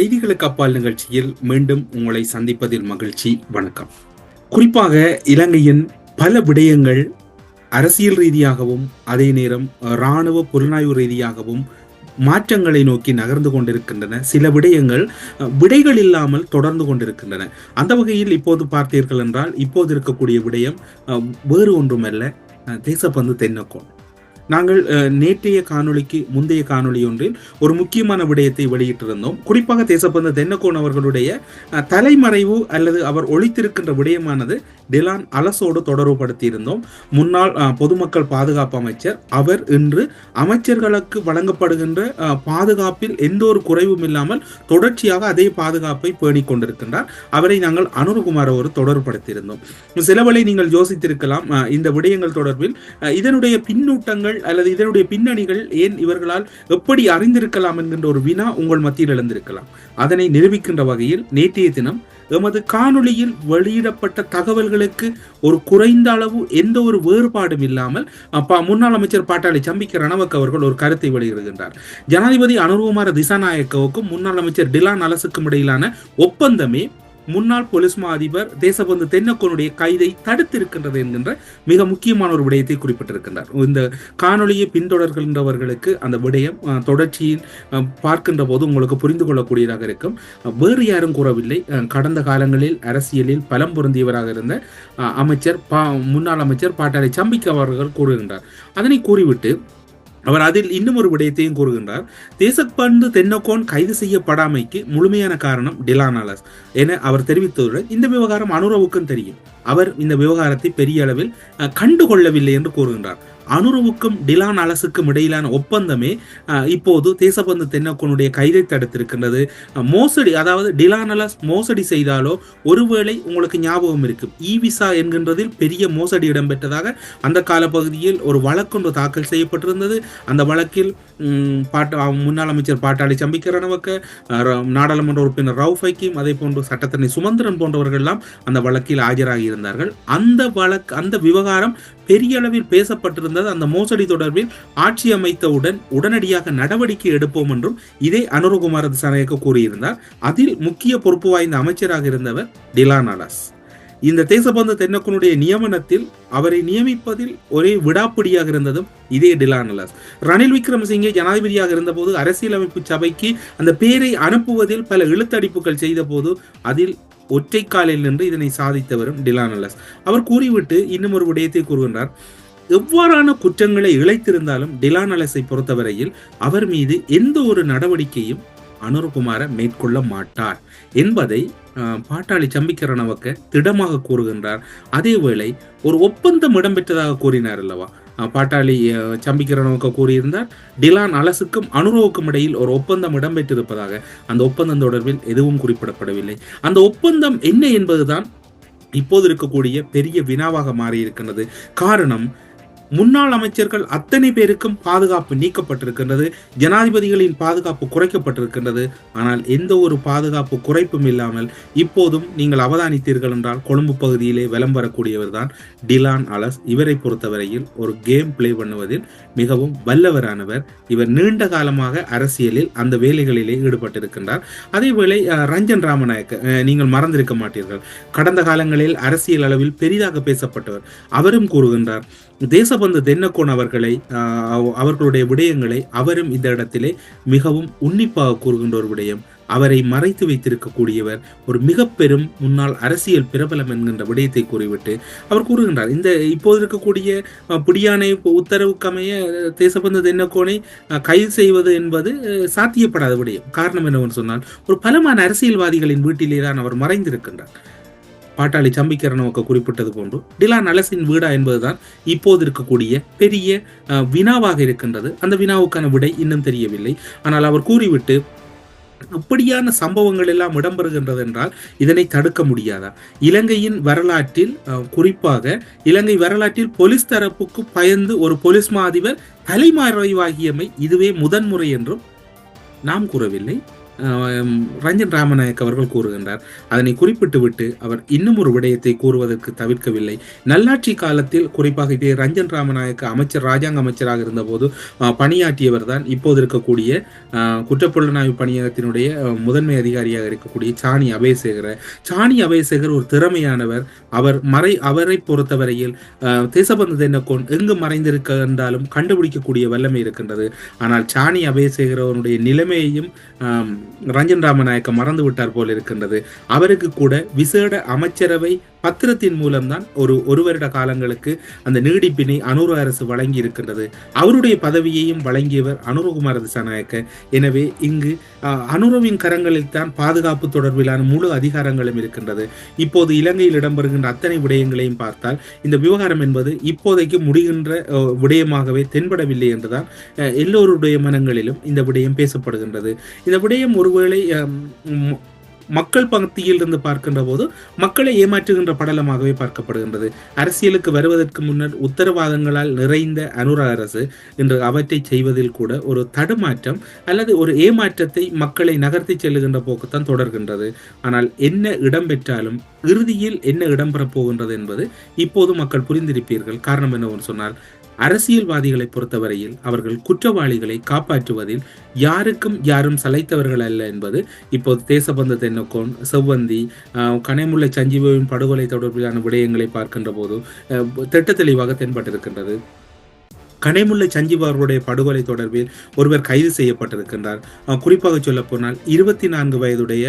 செய்திகளுக்கு அப்பால் நிகழ்ச்சியில் மீண்டும் உங்களை சந்திப்பதில் மகிழ்ச்சி. வணக்கம். குறிப்பாக இலங்கையின் பல விடயங்கள் அரசியல் ரீதியாகவும் அதே நேரம் இராணுவ புலனாய்வு ரீதியாகவும் மாற்றங்களை நோக்கி நகர்ந்து கொண்டிருக்கின்றன. சில விடயங்கள் விடைகள் இல்லாமல் தொடர்ந்து கொண்டிருக்கின்றன. அந்த வகையில் இப்போது பார்த்தீர்கள் என்றால் இப்போது இருக்கக்கூடிய விடயம் வேறு ஒன்றுமல்ல. தேசப்பந்து தென்னக்கோன். நாங்கள் நேற்றைய காணொளிக்கு முந்தைய காணொளி ஒன்றில் ஒரு முக்கியமான விடயத்தை வெளியிட்டிருந்தோம். குறிப்பாக தேசப்பந்த தென்னக்கோன் அவர்களுடைய தலைமறைவு அல்லது அவர் ஒழித்திருக்கின்ற விடயமானது டிலான் அலசோடு தொடர்புபடுத்தியிருந்தோம். முன்னாள் பொதுமக்கள் பாதுகாப்பு அமைச்சர். அவர் இன்று அமைச்சர்களுக்கு வழங்கப்படுகின்ற பாதுகாப்பில் எந்த ஒரு குறைவும் இல்லாமல் தொடர்ச்சியாக அதே பாதுகாப்பை பேணிக் கொண்டிருக்கின்றார். அவரை நாங்கள் அனுரகுமாரோடு தொடர்புபடுத்தியிருந்தோம். சிலவளை நீங்கள் யோசித்திருக்கலாம் இந்த விடயங்கள் தொடர்பில். இதனுடைய பின்னூட்டங்கள் அல்லது இதனுடைய பின்னணிகள் ஏன் இவர்களால் எப்படி அறிந்திருக்கலாம் என்கின்ற ஒரு வினா உங்கள் மத்தியில் எழுந்திருக்கலாம். அதனை நிரூபிக்கின்ற வகையில் நேற்றைய தினம் எமது காணொளியில் வெளியிடப்பட்ட தகவல்கள் அவர்களுக்கு ஒரு குறைந்த அளவு எந்த ஒரு வேறுபாடும் இல்லாமல் அப்பா முன்னாள் அமைச்சர் பாட்டாளி சம்பிக்க ரணவக் அவர்கள் ஒரு கருத்தை வெளியிடுகின்றார். ஜனாதிபதி அனுர்குமார திசாநாயக்கவுக்கும் முன்னாள் அமைச்சர் டிலான் அலசுக்கும் இடையிலான ஒப்பந்தமே முன்னாள் போலீஸ் மா அதிபர் தேசபந்து தென்னக்கோனுடைய கைதை தடுத்திருக்கின்றது என்கின்ற மிக முக்கியமான ஒரு விடயத்தை குறிப்பிட்டிருக்கின்றார். இந்த காணொளியை பின்தொடர்கின்றவர்களுக்கு அந்த விடயம் தொடர்ச்சியின் தொடர்ச்சியில் பார்க்கின்ற போது உங்களுக்கு புரிந்து கொள்ளக்கூடியதாக இருக்கும். வேறு யாரும் கூறவில்லை. கடந்த காலங்களில் அரசியலில் பலம் பொருந்தியவராக இருந்த அமைச்சர் பா முன்னாள் அமைச்சர் பாட்டாளி சம்பிக்க அவர்கள் கூறுகின்றார். அதனை கூறிவிட்டு அவர் அதில் இன்னும் ஒரு விடயத்தையும் கூறுகின்றார். தேசப்பந்து தென்னக்கோன் கைது செய்யப்படாமைக்கு முழுமையான காரணம் டிலானாலஸ் என அவர் தெரிவித்ததுடன் இந்த விவகாரம் அனுரவுக்கும் தெரியும். அவர் இந்த விவகாரத்தை பெரிய அளவில் அஹ், கண்டுகொள்ளவில்லை என்று கூறுகின்றார். அனுருவுக்கும் டிலான் அலசுக்கும் இடையிலான ஒப்பந்தமே இப்போது தேசப்பந்து தென்னக்கோனுடைய கைதை தடுத்திருக்கின்றது. மோசடி அதாவது டிலான் அலஸ் மோசடி செய்தாலோ ஒருவேளை உங்களுக்கு ஞாபகம் இருக்கும். இ விசா என்கின்றதில் பெரிய மோசடி இடம்பெற்றதாக அந்த காலப்பகுதியில் ஒரு வழக்கொன்று தாக்கல் செய்யப்பட்டிருந்தது. அந்த வழக்கில் பாட்டு பாட்ட முன்னாள் அமைச்சர் பாட்டாளி சம்பிக்கரணவக்க நாடாளுமன்ற உறுப்பினர் ரவுஃப் ஹக்கீம் அதே போன்று சட்டத்தரணி சுமந்திரன் போன்றவர்கள் எல்லாம் அந்த வழக்கில் ஆஜராகி இருந்தார்கள் அந்த வழக்கு அந்த விவகாரம் பெரிய அளவில் பேசப்பட்டிருந்த பேசப்பட்டிருந்தது அந்த மோசடி தொடர்பில் ஆட்சி அமைத்தவுடன் உடனடியாக நடவடிக்கை எடுப்போம் என்றும் இதே அனுரகுமார திசாநாயக்க கூறியிருந்தார். அதில் முக்கிய பொறுப்பு வாய்ந்த அமைச்சராக இருந்தவர் டிலானாலாஸ் இந்த தேசபந்து தென்னக்குனுடைய நியமனத்தில் அவரை நியமிப்பதில் ஒரே விடாப்பிடியாக இருந்ததும் இதே டிலானலாஸ் ரணில் விக்ரமசிங்கே ஜனாதிபதியாக இருந்தபோது அரசியலமைப்பு சபைக்கு அந்த பேரை அனுப்புவதில் பல இழுத்தடிப்புகள் செய்த போது அதில் ஒற்றை காலில் நின்று இதனை சாதித்தவரும் டிலானலஸ் அவர் கூறிவிட்டு இன்னும் ஒரு விடயத்தை கூறுகின்றார். எவ்வாறான குற்றங்களை இழைத்திருந்தாலும் டிலான் அலஸை பொறுத்தவரையில் அவர் மீது எந்த ஒரு நடவடிக்கையும் அனுர்குமார மேற்கொள்ள மாட்டார் என்பதை பாட்டாளி சம்பிக்கரணவக்க திடமாக கூறுகின்றார். அதேவேளை ஒரு ஒப்பந்தம் இடம்பெற்றதாக கூறினார் அல்லவா? பாட்டாளி அஹ், கூறியிருந்தார் டிலான் அலசுக்கும் அனுரவுக்கும் இடையில் ஒரு ஒப்பந்தம் இடம்பெற்றிருப்பதாக. அந்த ஒப்பந்தம் தொடர்பில் எதுவும் குறிப்பிடப்படவில்லை. அந்த ஒப்பந்தம் என்ன என்பதுதான் இப்போது இருக்கக்கூடிய பெரிய வினாவாக மாறியிருக்கின்றது. காரணம் முன்னாள் அமைச்சர்கள் அத்தனை பேருக்கும் பாதுகாப்பு நீக்கப்பட்டிருக்கின்றது. ஜனாதிபதிகளின் பாதுகாப்பு குறைக்கப்பட்டிருக்கின்றது. ஆனால் எந்த ஒரு பாதுகாப்பு குறைப்பும் இல்லாமல் இப்போதும் நீங்கள் அவதானித்தீர்கள் என்றால் கொழும்பு பகுதியிலே வலம் வரக்கூடியவர் தான் டிலான் அலஸ். இவரை பொறுத்தவரையில் ஒரு கேம் ப்ளே பண்ணுவதில் மிகவும் வல்லவரானவர். இவர் நீண்ட காலமாக அரசியலில் அந்த வேலைகளிலே ஈடுபட்டிருக்கின்றார். அதேவேளை ரஞ்சன் ராமநாயக்க நீங்கள் மறந்திருக்க மாட்டீர்கள். கடந்த காலங்களில் அரசியல் அளவில் பெரிதாக பேசப்பட்டவர் அவரும் கூறுகின்றார் தேச தேசபந்து தென்னக்கோன் அவர்களை? அவர்களுடைய விடயங்களை அவரும் இந்த இடத்திலே மிகவும் உன்னிப்பாக கூறுகின்ற ஒரு விடயம். அவரை மறைத்து வைத்திருக்கக்கூடியவர் ஒரு மிக பெரும் முன்னாள் அரசியல் பிரபலம் என்கின்ற விடயத்தை கூறிவிட்டு அவர் கூறுகின்றார். இந்த இப்போது இருக்கக்கூடிய அஹ், பிடியானை உத்தரவுக்கமைய தேசபந்த தேசபந்து தென்னக்கோனை கைது செய்வது என்பது சாத்தியப்படாத விடயம். காரணம் என்னவென்று சொன்னால் ஒரு பலமான அரசியல்வாதிகளின் வீட்டிலே தான் அவர் மறைந்திருக்கின்றார். பாட்டாளி சம்பிக்கரனோக்க குறிப்பிட்டது போன்று டிலான் அலசின் வீடா என்பதுதான் இப்போது இருக்கக்கூடிய பெரிய அஹ், வினாவாக இருக்கின்றது. அந்த வினாவுக்கான விடை இன்னும் தெரியவில்லை. ஆனால் அவர் கூறிவிட்டு இப்படியான சம்பவங்கள் எல்லாம் இடம்பெறுகின்றது என்றால் இதனை தடுக்க முடியாதா? இலங்கையின் வரலாற்றில் குறிப்பாக இலங்கை வரலாற்றில் போலீஸ் தரப்புக்கு பயந்து ஒரு போலீஸ் மா அதிபர் தலைமறைவாகியமை இதுவே முதன்முறை என்றும் நாம் கூறவில்லை. ரஞ்சன் ராமநாயக் அவர்கள் கூறுகின்றார் அதனை குறிப்பிட்டு விட்டு அவர் இன்னும் ஒரு விடயத்தை கூறுவதற்கு தவிர்க்கவில்லை. நல்லாட்சி காலத்தில் குறிப்பாக இதே ரஞ்சன் ராமநாயக்க அமைச்சர் ராஜாங்க அமைச்சராக இருந்தபோது பணியாற்றியவர் தான் இப்போது இருக்கக்கூடிய குற்றப்புலனாய்வு பணியகத்தினுடைய முதன்மை அதிகாரியாக இருக்கக்கூடிய சாணி அபயசேகர. சாணி அபயசேகர் ஒரு திறமையானவர். அவர் மறை அவரை பொறுத்தவரையில் தேசபந்து தென்னக்கோன் எங்கு மறைந்திருக்க என்றாலும் கண்டுபிடிக்கக்கூடிய வல்லமை இருக்கின்றது. ஆனால் சாணி அபயசேகரவனுடைய நிலைமையையும் ரஞ்சன் ராமநாயக்க மறந்து விட்டார் போல் இருக்கின்றது அவருக்கு கூட விசேட அமைச்சரவை பத்திரத்தின் மூலம்தான் ஒரு ஒரு வருட காலங்களுக்கு அந்த நீடிப்பினை அனுர அரசு வழங்கி இருக்கின்றது அவருடைய பதவியையும் வழங்கியவர் அனுரகுமார் திசாநாயக்க. எனவே இங்கு அனுரவின் கரங்களில் தான் பாதுகாப்பு தொடர்பிலான முழு அதிகாரங்களும் இருக்கின்றது. இப்போது இலங்கையில் இடம்பெறுகின்ற அத்தனை விடயங்களையும் பார்த்தால் இந்த விவகாரம் என்பது இப்போதைக்கு முடிகின்ற விடயமாகவே தென்படவில்லை என்றுதான் எல்லோருடைய மனங்களிலும் இந்த விடயம் பேசப்படுகின்றது. இந்த விடயம் ஒருவேளை மக்கள் பக்தியில் இருந்து பார்க்கின்ற போது மக்களை ஏமாற்றுகின்ற படலமாகவே பார்க்கப்படுகின்றது. அரசியலுக்கு வருவதற்கு முன்னர் உத்தரவாதங்களால் நிறைந்த அனுர அரசு இன்று அவற்றை செய்வதில் கூட ஒரு தடுமாற்றம் அல்லது ஒரு ஏமாற்றத்தை மக்களை நகர்த்தி செல்லுகின்ற போக்குத்தான் தொடர்கின்றது. ஆனால் என்ன இடம்பெற்றாலும் இறுதியில் என்ன இடம்பெறப் போகின்றது என்பது இப்போது மக்கள் புரிந்திருப்பீர்கள். காரணம் என்னவென்று சொன்னால் அரசியல்வாதிகளை பொறுத்தவரையில் அவர்கள் குற்றவாளிகளை காப்பாற்றுவதில் யாருக்கும் யாரும் சளைத்தவர்கள் அல்ல என்பது இப்போது தேசபந்த தென்னக்கோன் செவ்வந்தி கனைமுல்லை சஞ்சீவின் படுகொலை தொடர்பிலான விடயங்களை பார்க்கின்ற போது திட்ட தெளிவாக தென்பட்டிருக்கின்றது. கனைமுல்லை சஞ்சீவ் அவர்களுடைய படுகொலை தொடர்பில் ஒருவர் கைது செய்யப்பட்டிருக்கின்றார். குறிப்பாக சொல்ல போனால் இருபத்தி நான்கு வயதுடைய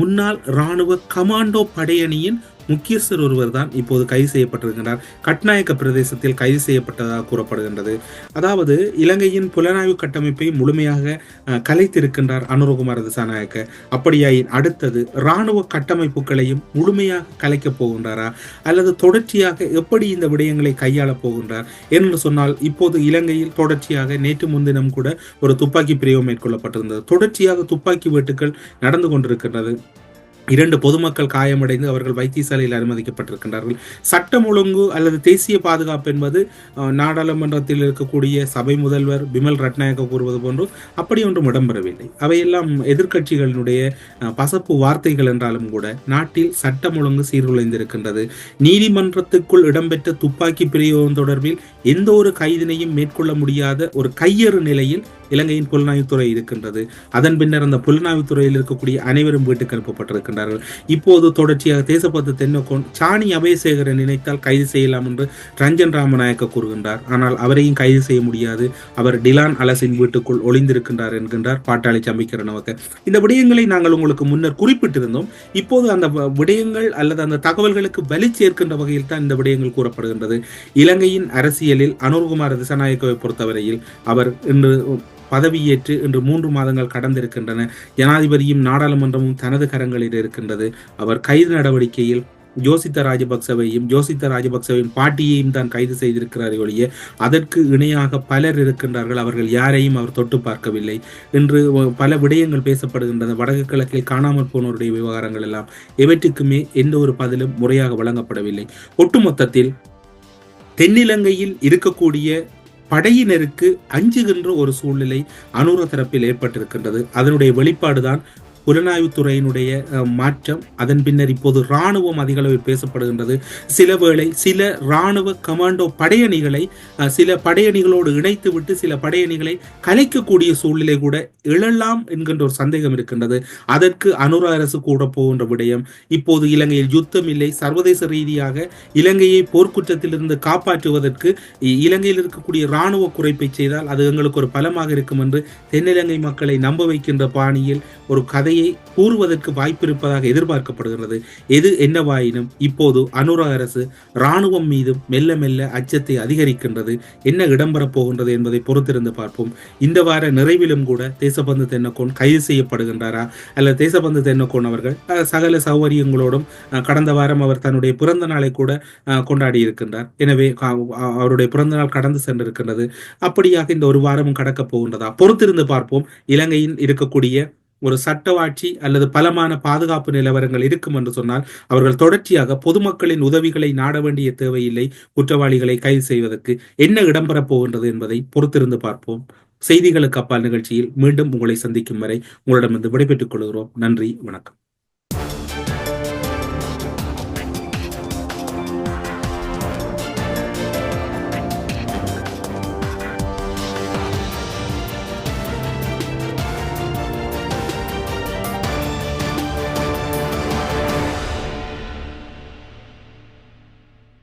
முன்னாள் இராணுவ கமாண்டோ படையணியின் முக்கியஸ்தர் ஒருவர் தான் இப்போது கைது செய்யப்பட்டிருக்கிறார் கட்நாயக்க பிரதேசத்தில் கைது செய்யப்பட்டதாக கூறப்படுகின்றது. அதாவது இலங்கையின் புலனாய்வு கட்டமைப்பை முழுமையாக கலைத்திருக்கின்றார் அனுரகுமார் திசாநாயக்க. அப்படியாயின் அடுத்தது இராணுவ கட்டமைப்புகளையும் முழுமையாக கலைக்கப் போகின்றாரா? அல்லது தொடர்ச்சியாக எப்படி இந்த விடயங்களை கையாளப் போகின்றார்? என்று சொன்னால் இப்போது இலங்கையில் தொடர்ச்சியாக நேற்று முன்தினம் கூட ஒரு துப்பாக்கி பிரிவு மேற்கொள்ளப்பட்டிருந்தது. தொடர்ச்சியாக துப்பாக்கி வெட்டுக்கள் நடந்து கொண்டிருக்கின்றது. இரண்டு பொதுமக்கள் காயமடைந்து அவர்கள் வைத்தியசாலையில் அனுமதிக்கப்பட்டிருக்கின்றார்கள். சட்டம் ஒழுங்கு அல்லது தேசிய பாதுகாப்பு என்பது நாடாளுமன்றத்தில் இருக்கக்கூடிய சபை முதல்வர் பிமல் ரட்நாயக்க கூறுவது போன்றும் அப்படி ஒன்றும் இடம்பெறவில்லை. அவையெல்லாம் எதிர்கட்சிகளினுடைய பசப்பு வார்த்தைகள் என்றாலும் கூட நாட்டில் சட்டம் ஒழுங்கு சீர்குலைந்திருக்கின்றது. நீதிமன்றத்துக்குள் இடம்பெற்ற துப்பாக்கி பிரயோகம் தொடர்பில் எந்த ஒரு கைதினையும் மேற்கொள்ள முடியாத ஒரு கையறு நிலையில் இலங்கையின் புலனாய்வுத்துறை இருக்கின்றது. அதன் பின்னர் அந்த புலனாய்வுத்துறையில் இருக்கக்கூடிய அனைவரும் வீட்டுக்கு அனுப்பப்பட்டிருக்கின்றார்கள். இப்போது தொடர்ச்சியாக தேசப்பத்து தென்னக்கோன் சாணி அபயசேகரன் நினைத்தால் கைது செய்யலாம் என்று ரஞ்சன் ராமநாயக்க கூறுகின்றார். ஆனால் அவரையும் கைது செய்ய முடியாது. அவர் டிலான் அலசின் வீட்டுக்குள் ஒளிந்திருக்கின்றார் என்கின்றார் பாட்டாளி சம்பிக்கரனவக்க இந்த விடயங்களை நாங்கள் உங்களுக்கு முன்னர் குறிப்பிட்டிருந்தோம். இப்போது அந்த விடயங்கள் அல்லது அந்த தகவல்களுக்கு வலி சேர்க்கின்ற வகையில் தான் இந்த விடயங்கள் கூறப்படுகின்றது. இலங்கையின் அரசியலில் அனுர்குமார் திசநாயக்கவை பொறுத்தவரையில் அவர் இன்று பதவியேற்று இன்று மூன்று மாதங்கள் கடந்திருக்கின்றன. ஜனாதிபதியும் நாடாளுமன்றமும் தனது கரங்களில் இருக்கின்றது. அவர் கைது நடவடிக்கையில் ஜோசித்த ராஜபக்சவையும் ஜோசித்த ராஜபக்சவையும் பாட்டியையும் தான் கைது செய்திருக்கிறார் ஒழிய அதற்கு இணையாக பலர் இருக்கின்றார்கள். அவர்கள் யாரையும் அவர் தொட்டு பார்க்கவில்லை. என்று பல விடயங்கள் பேசப்படுகின்றன. வடக்கு கிழக்கில் காணாமல் போனோருடைய விவகாரங்கள் எல்லாம் எவற்றுக்குமே எந்த ஒரு பதிலும் முறையாக வழங்கப்படவில்லை. ஒட்டுமொத்தத்தில் தென்னிலங்கையில் இருக்கக்கூடிய படையினருக்கு அஞ்சுகின்ற ஒரு சூழ்நிலை அனுர தரப்பில் ஏற்பட்டிருக்கின்றது. அதனுடைய வெளிப்பாடுதான் புலனாய்வுத்துறையினுடைய மாற்றம் அதன் பின்னர் இப்போது இராணுவம் அதிக அளவில் பேசப்படுகின்றது. சில வேளை சில இராணுவ கமாண்டோ படையணிகளை சில படையணிகளோடு இணைத்து விட்டு சில படையணிகளை கலைக்கக்கூடிய சூழ்நிலை கூட எழலாம் என்கின்ற ஒரு சந்தேகம் இருக்கின்றது. அதற்கு அனுர அரசு கூட போகின்ற விடயம். இப்போது இலங்கையில் யுத்தம் இல்லை. சர்வதேச ரீதியாக இலங்கையை போர்க்குற்றத்திலிருந்து காப்பாற்றுவதற்கு இலங்கையில் இருக்கக்கூடிய இராணுவ குறைப்பை செய்தால் அது எங்களுக்கு ஒரு பலமாக இருக்கும் என்று தென்னிலங்கை மக்களை நம்ப வைக்கின்ற பாணியில் ஒரு கதை கதையை கூறுவதற்கு வாய்ப்பு இருப்பதாக எதிர்பார்க்கப்படுகிறது. எது என்னவாயினும் இப்போது அனுர அரசு இராணுவம் மீதும் மெல்ல மெல்ல அச்சத்தை அதிகரிக்கின்றது. என்ன இடம்பெறப் போகின்றது என்பதை பொறுத்திருந்து பார்ப்போம். இந்த வார நிறைவிலும் கூட தேசபந்து தென்னக்கோன் கைது செய்யப்படுகின்றாரா? அல்லது தேசபந்து தென்னக்கோன் அவர்கள் சகல சௌகரியங்களோடும் கடந்த வாரம் அவர் தன்னுடைய பிறந்த நாளை கூட கொண்டாடி இருக்கின்றார் எனவே அவருடைய பிறந்த நாள் கடந்து சென்றிருக்கின்றது. அப்படியாக இந்த ஒரு வாரமும் கடக்கப் போகின்றதா? பொறுத்திருந்து பார்ப்போம். இலங்கையில் இருக்கக்கூடிய ஒரு சட்டவாட்சி அல்லது பலமான பாதுகாப்பு நிலவரங்கள் இருக்கும் என்று சொன்னால் அவர்கள் தொடர்ச்சியாக பொதுமக்களின் உதவிகளை நாட வேண்டிய தேவையில்லை குற்றவாளிகளை கைது செய்வதற்கு என்ன இடம்பெறப் போகின்றது என்பதை பொறுத்திருந்து பார்ப்போம். செய்திகளுக்கு அப்பால் நிகழ்ச்சியில் மீண்டும் உங்களை சந்திக்கும் வரை உங்களிடமிருந்து விடைபெற்றுக் கொள்கிறோம். நன்றி வணக்கம்.